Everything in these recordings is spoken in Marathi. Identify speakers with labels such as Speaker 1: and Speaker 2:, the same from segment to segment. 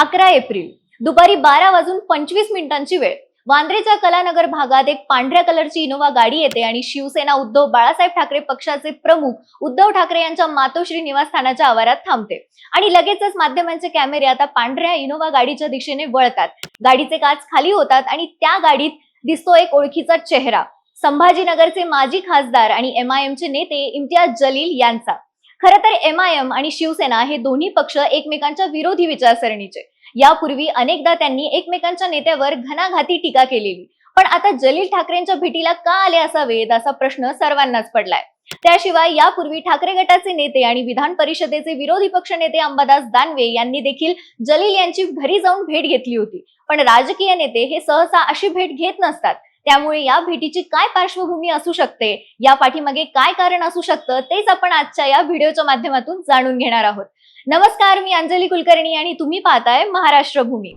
Speaker 1: अकरा एप्रिल. दुपारी बारा वाजून पंचवीस मिनिटांची वेळ. वांद्रेच्या कलानगर भागात एक पांढऱ्या कलरची इनोवा गाडी येते आणि शिवसेना उद्धव बाळासाहेब ठाकरे पक्षाचे प्रमुख उद्धव ठाकरे यांच्या मातोश्री निवासस्थानाच्या आवारात थांबते. आणि लगेचच माध्यमांचे कॅमेरे आता पांढऱ्या इनोवा गाडीच्या दिशेने वळतात. गाडीचे काच खाली होतात आणि त्या गाडीत दिसतो एक ओळखीचा चेहरा. संभाजीनगरचे माजी खासदार आणि एम आय एमचे नेते इम्तियाज जलील यांचा. खरं तर एम आय एम आणि शिवसेना हे दोन्ही पक्ष एकमेकांच्या विरोधी विचारसरणीचे. यापूर्वी अनेकदा त्यांनी एकमेकांच्या नेत्यावर घणाघाती टीका केलेली. पण आता जलील ठाकरेंच्या भेटीला का आले असावेत असा प्रश्न सर्वांनाच पडलाय. त्याशिवाय यापूर्वी ठाकरे गटाचे नेते आणि विधान परिषदेचे विरोधी पक्ष नेते अंबादास दानवे यांनी देखील जलील यांची घरी जाऊन भेट घेतली होती. पण राजकीय नेते हे सहसा अशी भेट घेत नसतात. त्यामुळे या भेटीची काय पार्श्वभूमी असू शकते? या पाठीमागे काय कारण असू शकतं? तेच आपण आजच्या या व्हिडिओच्या माध्यमातून जाणून घेणार आहोत. नमस्कार मी अंजली कुलकर्णी आणि तुम्ही पाहताय महाराष्ट्र भूमी.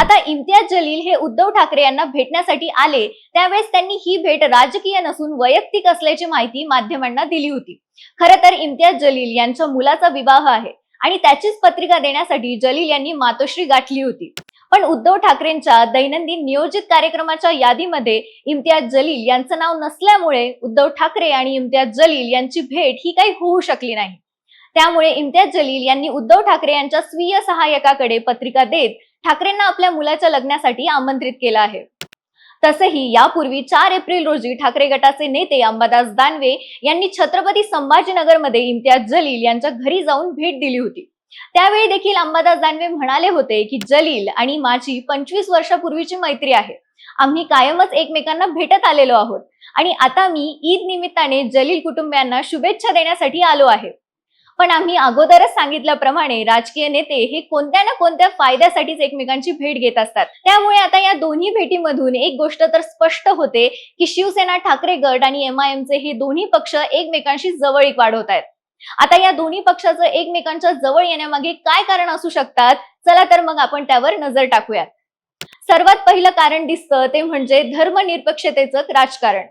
Speaker 1: आता इम्तियाज जलील हे उद्धव ठाकरे यांना भेटण्यासाठी आले त्यावेळेस त्यांनी ही भेट राजकीय नसून वैयक्तिक असल्याची माहिती माध्यमांना दिली होती. खरं तर इम्तियाज जलील यांच्या मुलाचा विवाह आहे आणि त्याचीच पत्रिका देण्यासाठी जलील यांनी मातोश्री गाठली होती. पण उद्धव ठाकरेंच्या दैनंदिन नियोजित कार्यक्रमाच्या यादीमध्ये इम्तियाज जलील यांचं नाव नसल्यामुळे उद्धव ठाकरे आणि इम्तियाज जलील यांची भेट ही काही होऊ शकली नाही. त्यामुळे इम्तियाज जलील यांनी उद्धव ठाकरे यांच्या स्वीय सहाय्यकाकडे पत्रिका देत ठाकरेंना आपल्या मुलाच्या लग्नासाठी आमंत्रित केलं आहे. तसंही यापूर्वी चार एप्रिल रोजी ठाकरे गटाचे नेते अंबादास दानवे यांनी छत्रपती संभाजीनगरमध्ये इम्तियाज जलील यांच्या घरी जाऊन भेट दिली होती. त्यावेळी देखील अंबादास दानवे म्हणाले होते की जलील आणि माझी पंचवीस वर्षापूर्वीची मैत्री आहे. आम्ही कायमच एकमेकांना भेटत आलेलो आहोत आणि आता मी ईद निमित्ताने जलील कुटुंबियांना शुभेच्छा देण्यासाठी आलो आहे. पण आम्ही अगोदरच सांगितल्याप्रमाणे राजकीय नेते हे कोणत्या ना कोणत्या फायद्यासाठीच एकमेकांची भेट घेत असतात. त्यामुळे आता या दोन्ही भेटीमधून एक गोष्ट तर स्पष्ट होते की शिवसेना ठाकरे गट आणि एमआयएमचे हे दोन्ही पक्ष एकमेकांशी जवळीक वाढवत आहेत. आता या दोन्ही पक्षाचं एकमेकांच्या जवळ येण्यामागे काय कारण असू शकतात? चला तर मग आपण त्यावर नजर टाकूयात. सर्वात पहिलं कारण दिसतं ते म्हणजे धर्मनिरपेक्षतेचं राजकारण.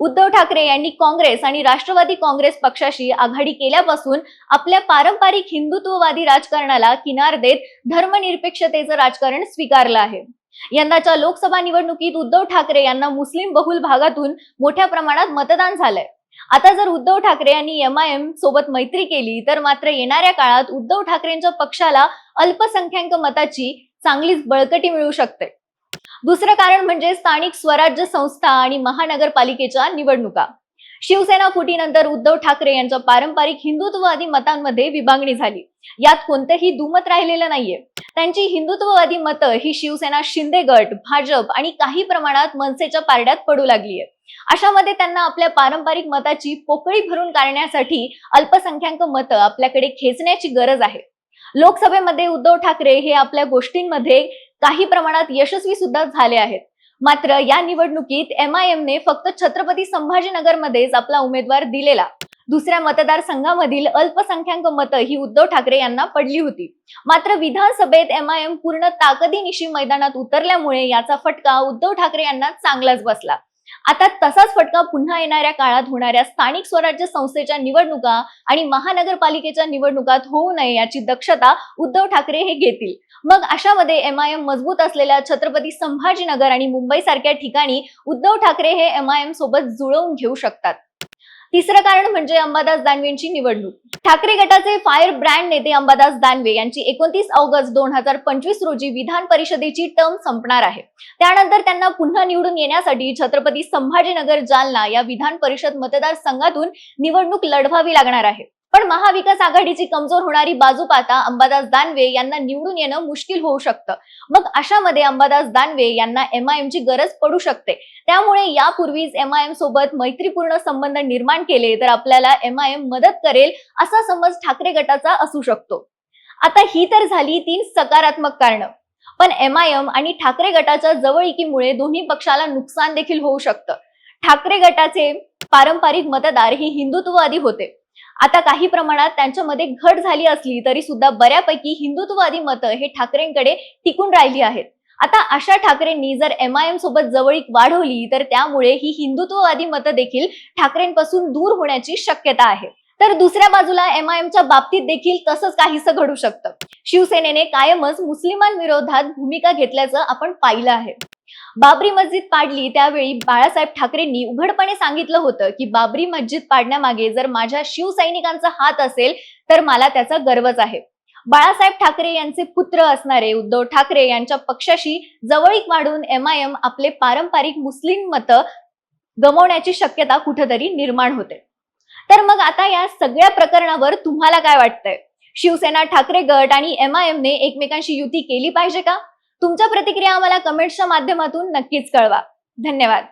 Speaker 1: उद्धव ठाकरे यांनी काँग्रेस आणि राष्ट्रवादी काँग्रेस पक्षाशी आघाडी केल्यापासून आपल्या पारंपरिक हिंदुत्ववादी राजकारणाला किनार देत धर्मनिरपेक्षतेचं राजकारण स्वीकारलं आहे. यंदाच्या लोकसभा निवडणुकीत उद्धव ठाकरे यांना मुस्लिम बहुल भागातून मोठ्या प्रमाणात मतदान झालंय. आता जर उद्धव ठाकरे यांनी एम आय एम सोबत मैत्री केली तर मात्र येणाऱ्या काळात उद्धव ठाकरेंच्या पक्षाला अल्पसंख्याक मताची चांगलीच बळकटी मिळू शकते. दुसरं कारण म्हणजे स्थानिक स्वराज्य संस्था आणि महानगरपालिकेच्या निवडणुका. शिवसेना फुटीनंतर उद्धव ठाकरे यांच्या पारंपरिक हिंदुत्ववादी मतांमध्ये विभागणी झाली. यात कोणतंही दुमत राहिलेलं नाहीये. त्यांची हिंदुत्ववादी मतं ही शिवसेना शिंदे गट भाजप आणि काही प्रमाणात मनसेच्या पारड्यात पडू लागली आहे अशामध्ये त्यांना आपल्या पारंपरिक मताची पोकळी भरून काढण्यासाठी अल्पसंख्याक मतं आपल्याकडे खेचण्याची गरज आहे. लोकसभेमध्ये उद्धव ठाकरे हे आपल्या गोष्टींमध्ये काही प्रमाणात यशस्वी सुद्धा झाले आहेत. मात्र या निवडणुकीत एम आय एमने फक्त छत्रपती संभाजीनगरमध्येच आपला उमेदवार दिलेला. दुसऱ्या मतदारसंघामधील अल्पसंख्याक मतं ही उद्धव ठाकरे यांना पडली होती. मात्र विधानसभेत एम आय एम पूर्ण ताकदीनिशी मैदानात उतरल्यामुळे याचा फटका उद्धव ठाकरे यांना चांगलाच बसला. आता तसाच फटका पुन्हा येणाऱ्या काळात होणाऱ्या स्थानिक स्वराज्य संस्थेच्या निवडणुका आणि महानगरपालिकेच्या निवडणुकात होऊ नये याची दक्षता उद्धव ठाकरे हे घेतील. मग अशामध्ये एम आय एम मजबूत असलेल्या छत्रपती संभाजीनगर आणि मुंबई सारख्या ठिकाणी उद्धव ठाकरे हे एम आय एम सोबत जुळवून घेऊ शकतात. तिसरं कारण म्हणजे अंबादास दानवेंची निवडणूक. ठाकरे गटाचे फायर ब्रँड नेते अंबादास दानवे यांची एकोणतीस ऑगस्ट दोन हजार पंचवीस रोजी विधान परिषदेची टर्म संपणार आहे. त्यानंतर त्यांना पुन्हा निवडून येण्यासाठी छत्रपती संभाजीनगर जालना या विधान परिषद मतदारसंघातून निवडणूक लढवावी लागणार आहे. पण महाविकास आघाडीची कमजोर होणारी बाजू पाहता अंबादास दानवे यांना निवडून येणं मुश्किल होऊ शकतं. मग अशामध्ये अंबादास दानवे यांना एम आय एमची गरज पडू शकते. त्यामुळे यापूर्वीच एम आय एम सोबत मैत्रीपूर्ण संबंध निर्माण केले तर आपल्याला एम आय एम मदत करेल असा समज ठाकरे गटाचा असू शकतो. आता ही तर झाली तीन सकारात्मक कारणं. पण एम आय एम आणि ठाकरे गटाच्या जवळीकीमुळे दोन्ही पक्षाला नुकसान देखील होऊ शकतं. ठाकरे गटाचे पारंपरिक मतदार हे हिंदुत्ववादी होते. आता काही प्रमाणात त्यांच्यामध्ये घट झाली असली तरी सुद्धा बऱ्यापैकी हिंदुत्ववादी मतं हे ठाकरेंकडे टिकून राहिली आहेत. आता अशा ठाकरेंनी जर एम आय एम सोबत जवळीक वाढवली तर त्यामुळे ही हिंदुत्ववादी मतं देखील ठाकरेंपासून दूर होण्याची शक्यता आहे. तर दुसऱ्या बाजूला एम आय एमच्या बाबतीत देखील तसंच काहीसं घडू शकतं. शिवसेनेने कायमच मुस्लिमांविरोधात भूमिका घेतल्याचं आपण पाहिलं आहे. बाबरी मस्जिद पाडली त्यावेळी बाळासाहेब ठाकरेंनी उघडपणे सांगितलं होतं की बाबरी मस्जिद पाडण्यामागे जर माझ्या शिवसैनिकांचा हात असेल तर मला त्याचा गर्वच आहे. बाळासाहेब ठाकरे यांचे पुत्र असणारे उद्धव ठाकरे यांच्या पक्षाशी जवळीक वाढून एम आय एम आपले पारंपरिक मुस्लिम मतं गमावण्याची शक्यता कुठेतरी निर्माण होते. तर मग आता या सगळ्या प्रकरणावर तुम्हाला काय वाटतंय? शिवसेना ठाकरे गट आणि एम आय एमने एकमेकांशी युती केली पाहिजे का? तुमच्या प्रतिक्रिया आम्हाला कमेंट्सच्या माध्यमातून नक्कीच कळवा. धन्यवाद.